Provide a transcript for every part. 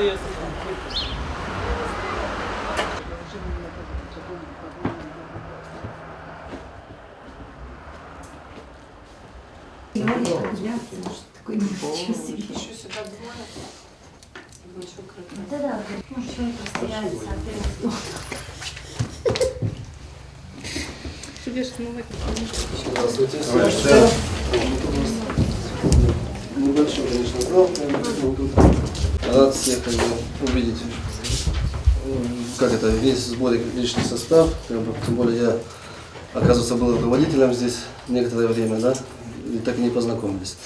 Такой ничего себе. Еще сюда двое. Ничего крытого. Да-да, ну, человек растеряется, опять. Здравствуйте. Здравствуйте. Небольшой, конечно, зал. но тут Всех как бы, увидеть. Как это, весь сборик личный состав. Как бы, тем более я, оказывается, был руководителем здесь некоторое время, да, и так и не познакомились.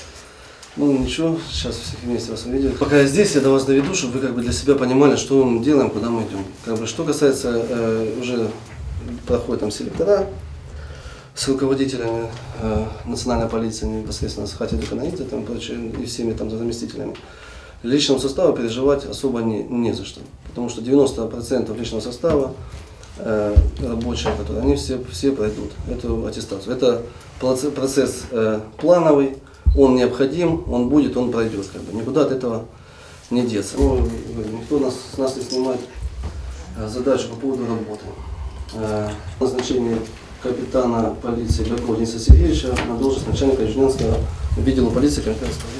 Ну ничего, сейчас всех вместе вас увидели. Пока я здесь, я до вас доведу, чтобы вы как бы для себя понимали, что мы делаем, куда мы идем. Как бы, что касается э, уже проходят там селектора, с руководителями э, национальной полиции, непосредственно с Хати Деканаидзе там, прочее, и всеми там заместителями, личному составу переживать особо не, не за что. Потому что 90% личного состава э, рабочие, которые, они все, все пройдут эту аттестацию. Это проце- процесс э, плановый, он необходим, он будет, он пройдет. Как бы. Никуда от этого не деться. Ну, никто нас, нас не снимает э, задачу по поводу работы. Э, назначение капитана полиции Бакова Дениса Сергеевича на должность начальника Южненского відділу полиции Каменского.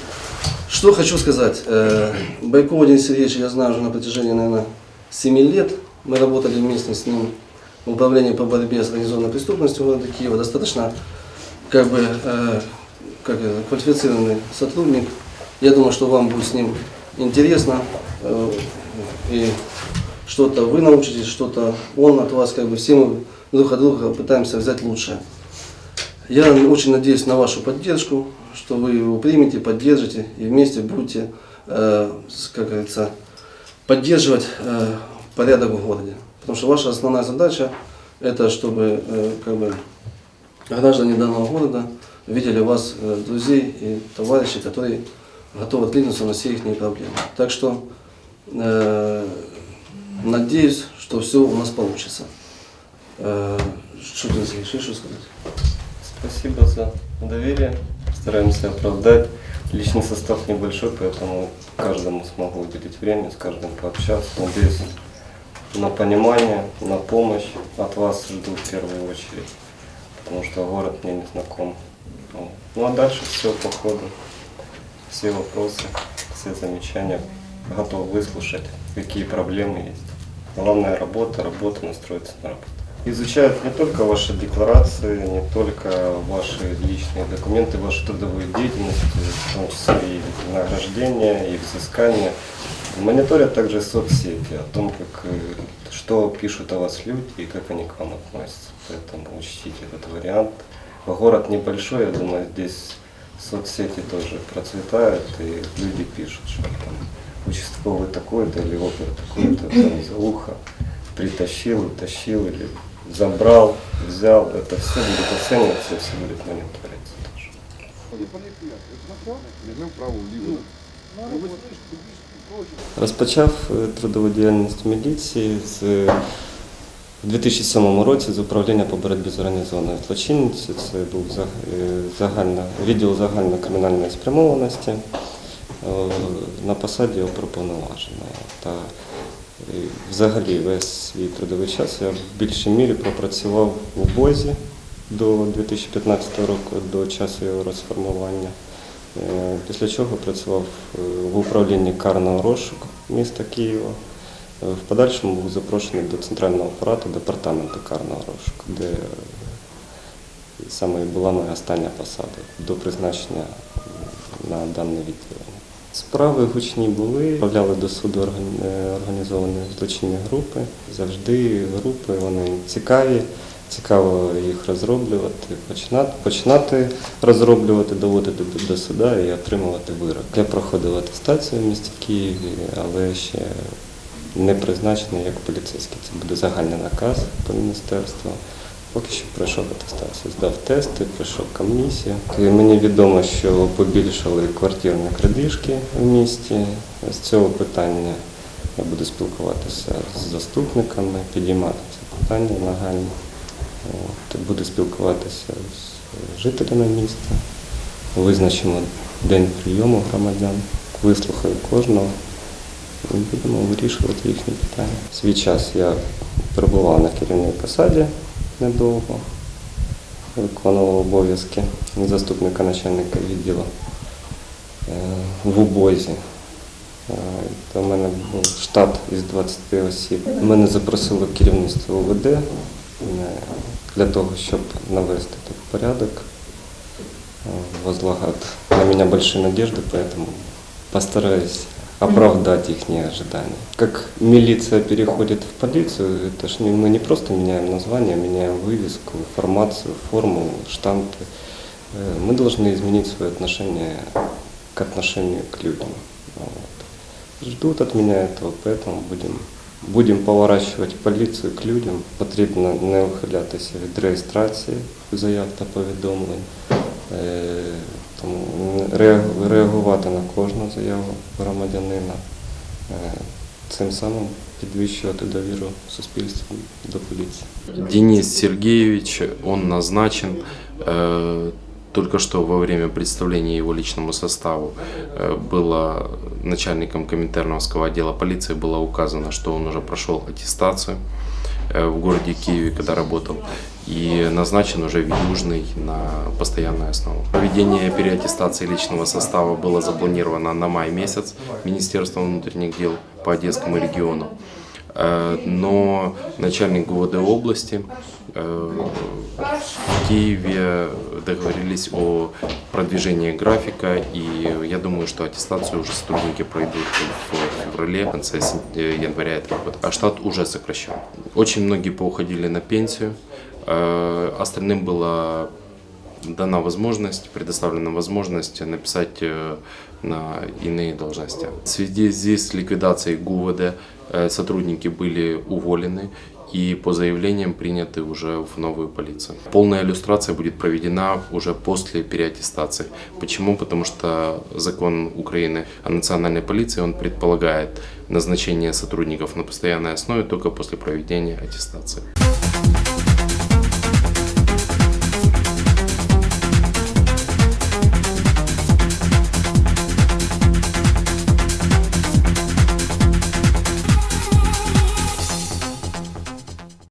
Что хочу сказать. Э, Байкова Денис Сергеевича я знаю уже на протяжении, наверное, 7 лет. Мы работали вместе с ним в управлении по борьбе с организованной преступностью города Киева. Достаточно как бы, э, как квалифицированный сотрудник. Я думаю, что вам будет с ним интересно. э, и что-то вы научитесь, что-то он от вас, как бы все мы друг от друга пытаемся взять лучшее. Я очень надеюсь на вашу поддержку, что вы его примете, поддержите и вместе будете, э, как говорится, поддерживать э, порядок в городе. Потому что ваша основная задача это чтобы э, как бы, граждане данного города видели вас э, друзей и товарищей, которые готовы откликнуться на все их проблемы. Так что э, надеюсь, что все у нас получится. Э, Что ты еще сказать? Спасибо за доверие. Стараемся оправдать. Личный состав небольшой, поэтому каждому смогу уделить время, с каждым пообщаться. Надеюсь на понимание, на помощь от вас жду в первую очередь, потому что город мне не знаком. Ну, а дальше все по ходу. Все вопросы, все замечания готов выслушать, какие проблемы есть. Главная работа, работа, настроиться на работу. Изучают не только ваши декларации, не только ваши личные документы, вашу трудовую деятельность, в том числе и награждение, и взыскание. Мониторят также соцсети о том, как, э, что пишут о вас люди и как они к вам относятся. Поэтому учтите этот вариант. Город небольшой, я думаю, здесь соцсети тоже процветают, и люди пишут, что там участковый такой-то или опер такой-то там за ухо притащил, утащил или забрал, взял. Это все будет оцениваться, все будет мониториться тоже. Розпочав е, трудову діяльність міліції з у 2007 році з управління по боротьбі з організованою злочинністю. Це був е, загальна, відділ загальної кримінальної спрямованості на посаді оперуповноваженого. Та взагалі весь свій трудовий час я в більшій мірі пропрацював у БОЗі до 2015 року, до часу його розформування. Е, Після чого працював е, в управлінні карного розшуку міста Києва. Е, В подальшому був запрошений до центрального апарату департаменту карного розшуку, де саме була моя остання посада до призначення на дане відділення. Справи гучні були, відправляли до суду е, організовані злочинні групи. Завжди групи вони цікаві, цікаво їх розроблювати, починати, починати розроблювати, доводити до, до суда і отримувати вирок. Я проходив атестацію в місті Києві, але ще не призначений як поліцейський. Це буде загальний наказ по міністерству. Поки що пройшов атестацію, здав тести, пройшов комісію. І мені відомо, що побільшали квартирні крадіжки в місті. З цього питання я буду спілкуватися з заступниками, підіймати це питання нагальне. Буду спілкуватися з жителями міста. Визначимо день прийому громадян, вислухаю кожного і будемо вирішувати їхні питання. Свій час я перебував на керівній посаді недовго, виконував обов'язки заступника начальника відділу е, в Убозі. Е, То в мене був штат із 20 осіб. Мене запросило керівництво УВД е, для того, щоб навести тут порядок, е, возлагают на меня большие надежды, поэтому постараюсь оправдать их ожидания. Как милиция переходит в полицию, это ж не, мы не просто меняем название, меняем вывеску, формацию, форму, штампы. Э, Мы должны изменить свое отношение к отношению к людям. Вот. Ждут от меня этого, поэтому будем, будем поворачивать поліцію к людям. Потрібно не ухилятися від реєстрації заяв та повідомлень. Е, Тому реагу- реагувати на кожну заяву громадянина. Е, Цим самим підвищувати довіру суспільства до поліції. Денис Сергеевич, он назначен э, только что во время представления его личному составу э, было начальником Коминтерновского отдела полиции было указано, что он уже прошел аттестацию э, В городе Киеве, когда работал, и назначен уже в Южный на постоянную основу. Проведение переаттестации личного состава было запланировано на май месяц Министерством внутренних дел по Одесскому региону. Э, но начальник ГУВД области э, в Киеве договорились о продвижении графика, и я думаю, что аттестацию уже сотрудники пройдут в феврале, в конце э, января этого года. А штат уже сокращен. Очень многие поуходили на пенсию, остальным была дана возможность, предоставлена возможность написать на иные должности. В связи с ликвидацией ГУВД э, сотрудники были уволены и по заявлениям приняты уже в новую полицию. Полная иллюстрация будет проведена уже после переаттестации. Почему? Потому что закон Украины о национальной полиции, он предполагает назначение сотрудников на постоянной основе только после проведения аттестации.